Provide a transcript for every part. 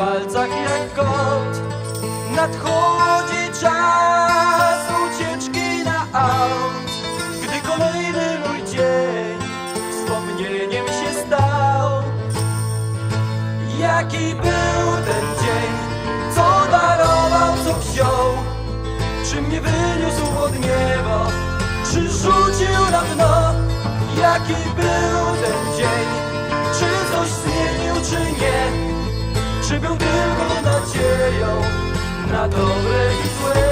palcach jak kot. Nadchodzi czas ucieczki na aut, gdy kolejny mój dzień wspomnieniem się stał. Jaki był ten dzień, co darował, co wziął, czy mnie wyniósł od nieba, czy rzucił na dno? Jaki był ten dzień, czy coś zmienił, czy nie? Czy był tylko nadzieją na dobre i złe?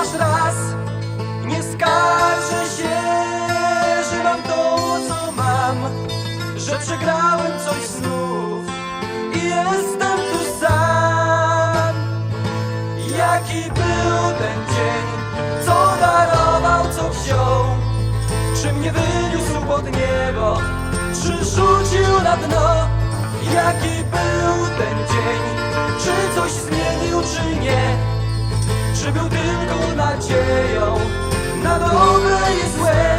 Chociaż raz nie skarżę się Że mam to, co mam Że przegrałem coś znów I jestem tu sam Jaki był ten dzień Co darował, co wziął czy mnie wyniósł pod niebo, czy rzucił na dno? Jaki był ten dzień? Czy coś zmienił, czy nie? Czy był tylko nadzieją na dobre i złe?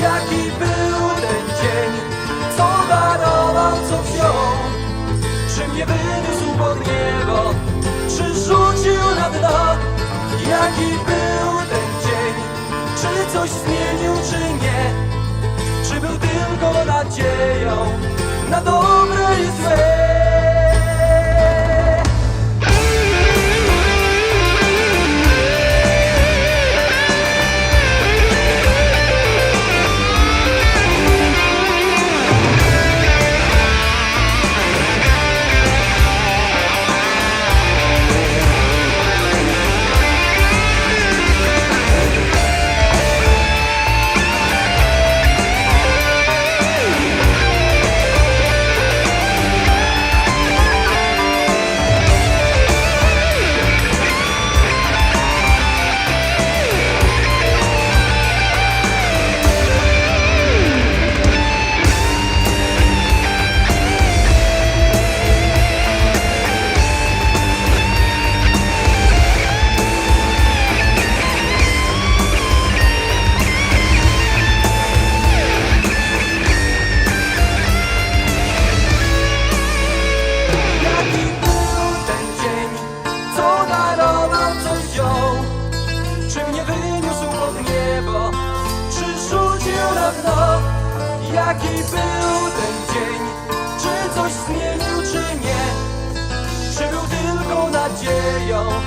Jaki był ten dzień? Co darował, co wziął? Czy mnie wyniósł pod niebo, czy rzucił na dno? Jaki był ten dzień? Czy coś zmienił, czy nie? Czy był tylko nadzieją na dobre i złe? Był ten dzień, czy coś zmienił, czy nie? Czy był tylko nadzieją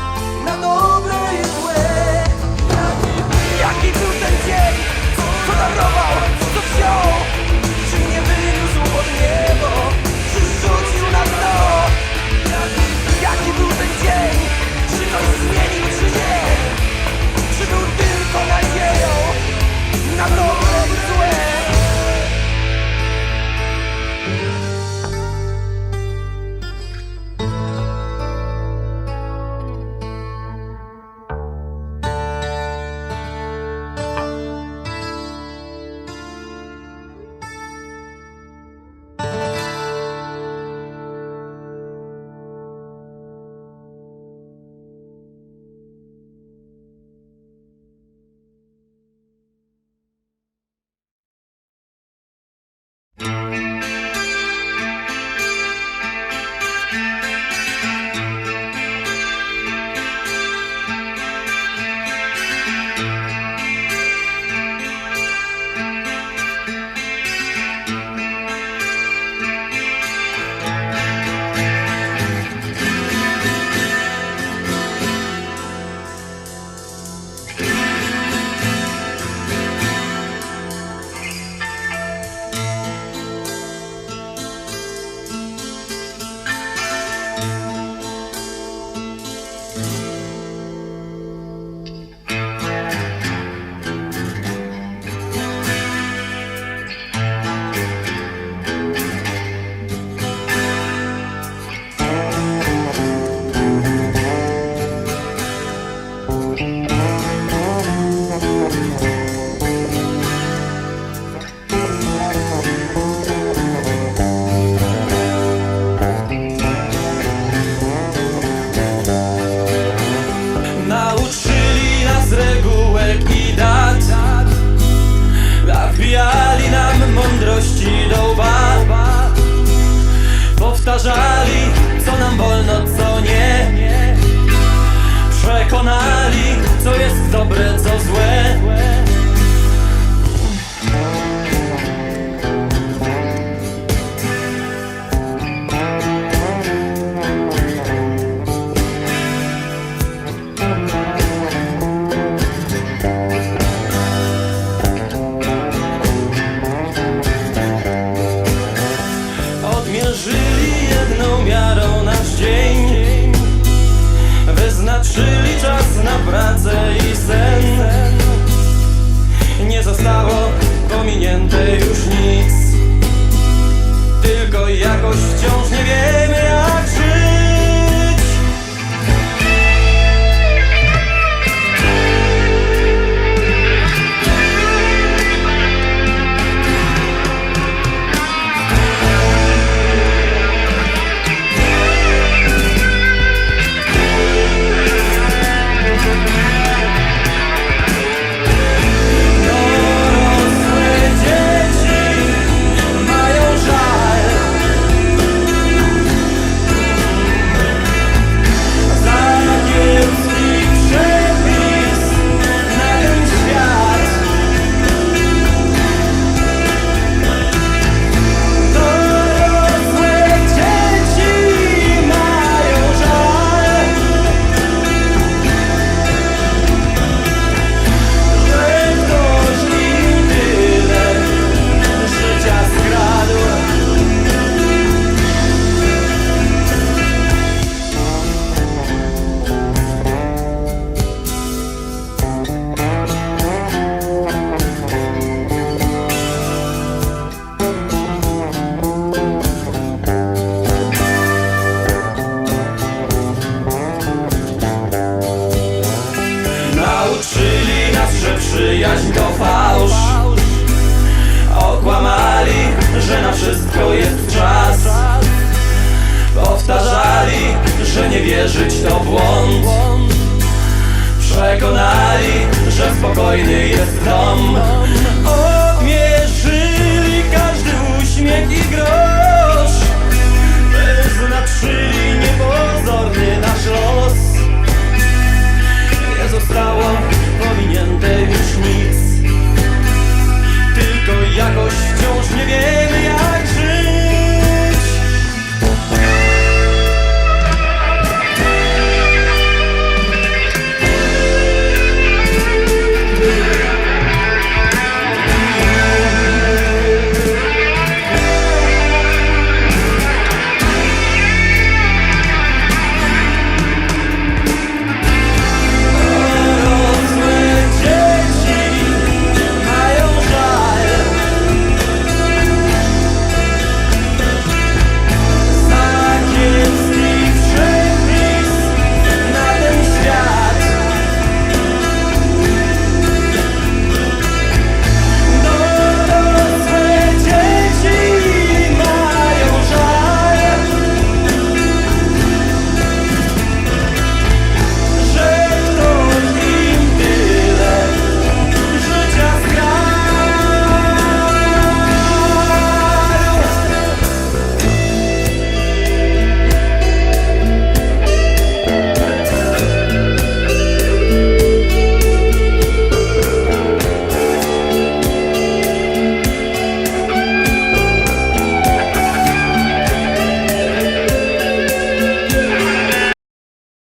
powtarzali Co nam wolno, co nie. Przekonali, co jest dobre, co złe. boylu come.